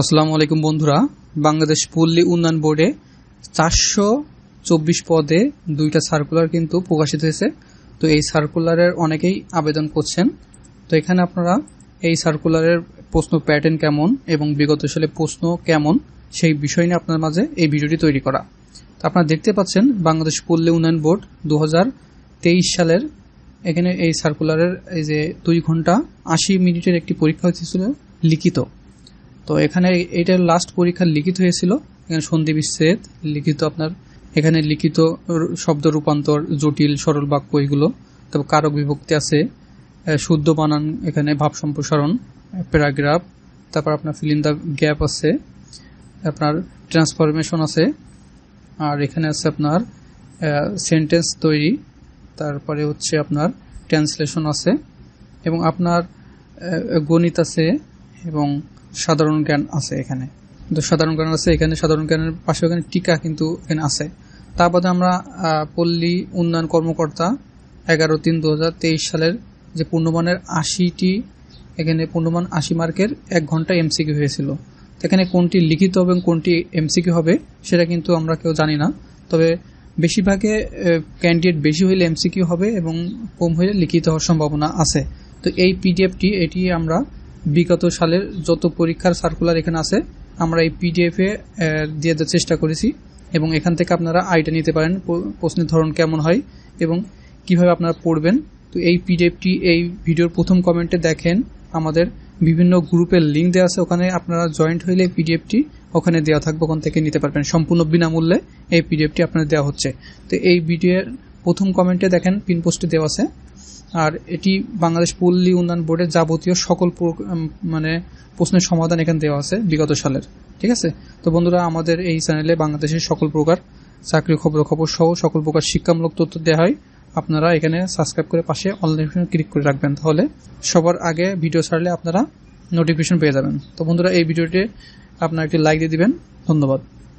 আসসালামু আলাইকুম বন্ধুরা। বাংলাদেশ পল্লী উন্নয়ন বোর্ডে চারশো চব্বিশ পদে দুইটা সার্কুলার কিন্তু প্রকাশিত হয়েছে। তো এই সার্কুলারের অনেকেই আবেদন করছেন। তো এখানে আপনারা এই সার্কুলারের প্রশ্ন প্যাটার্ন কেমন এবং বিগত সালে প্রশ্ন কেমন সেই বিষয় নিয়ে আপনার মাঝে এই ভিডিওটি তৈরি করা। তো আপনারা দেখতে পাচ্ছেন বাংলাদেশ পল্লী উন্নয়ন বোর্ড দু হাজার তেইশ সালের এখানে এই সার্কুলারের এই যে দুই ঘণ্টা আশি মিনিটের একটি পরীক্ষা হয়েছিল, লিখিত। তো এখানে এটার লাস্ট পরীক্ষা লিখিত হয়েছিল। এখানে সন্ধি বিচ্ছেদ লিখিত আপনার, এখানে লিখিত শব্দ রূপান্তর, জটিল, সরল বাক্য এগুলো। তারপর কারক বিভক্তি আছে। শুদ্ধ বানান এখানে ভাব সম্প্রসারণ, প্যারাগ্রাফ, তারপর আপনার ফিল দ্য গ্যাপ আছে। আপনার ট্রান্সফরমেশন আছে। আর এখানে আছে আপনার সেন্টেন্স তৈরি। তারপরে হচ্ছে আপনার ট্রান্সলেশন আছে। এবং আপনার গণিত আছে এবং সাধারণ জ্ঞান আছে এখানে। কিন্তু সাধারণ জ্ঞান আছে এখানে, সাধারণ জ্ঞানের পাশে এখানে টিকা কিন্তু এখানে আছে। তার বাদে আমরা পল্লী উন্নয়ন কর্মকর্তা এগারো তিন দু সালের যে পূর্ণমানের আশিটি, এখানে পূর্ণমান আশি মার্কের এক ঘণ্টা এমসিকিউ হয়েছিল। এখানে কোনটি লিখিত হবে কোনটি এমসিকিউ হবে সেটা কিন্তু আমরা কেউ জানি না। তবে বেশিরভাগে ক্যান্ডিডেট বেশি হইলে এমসিকিউ হবে এবং কম হইলে লিখিত হওয়ার সম্ভাবনা আছে। তো এই পিডিএফটি, এটি আমরা বিগত সালের যত পরীক্ষার সার্কুলার এখানে আছে, আমরা এই পিডিএফে দিয়ে দেওয়ার চেষ্টা করেছি এবং এখান থেকে আপনারা আইডিয়া নিতে পারেন প্রশ্নের ধরন কেমন হয় এবং কীভাবে আপনারা পড়বেন। তো এই পিডিএফটি এই ভিডিওর প্রথম কমেন্টে দেখেন, আমাদের বিভিন্ন গ্রুপের লিঙ্ক দেওয়া আছে, ওখানে আপনারা জয়েন্ট হইলে পিডিএফটি ওখানে দেওয়া থাকবে, ওখান থেকে নিতে পারবেন। সম্পূর্ণ বিনামূল্যে এই পিডিএফটি আপনাদের দেওয়া হচ্ছে। তো এই ভিডিওর প্রথম কমেন্টে দেখেন পিন পোস্টে দেওয়া আছে। আর এটি বাংলাদেশ পল্লী উন্নয়ন বোর্ডের যাবতীয় সকল মানে প্রশ্নের সমাধান এখানে দেওয়া আছে বিগত সালের। ঠিক আছে? তো বন্ধুরা, আমাদের এই চ্যানেলে বাংলাদেশের সকল প্রকার চাকরি খবর খবর সহ সকল প্রকার শিক্ষামূলক তথ্য দেওয়া হয়। আপনারা এখানে সাবস্ক্রাইব করে পাশে অনলাইন ক্লিক করে রাখবেন। তাহলে সবার আগে ভিডিও ছাড়লে আপনারা নোটিফিকেশন পেয়ে যাবেন। তো বন্ধুরা, এই ভিডিওটি আপনারা একটি লাইক দিয়ে দিবেন। ধন্যবাদ।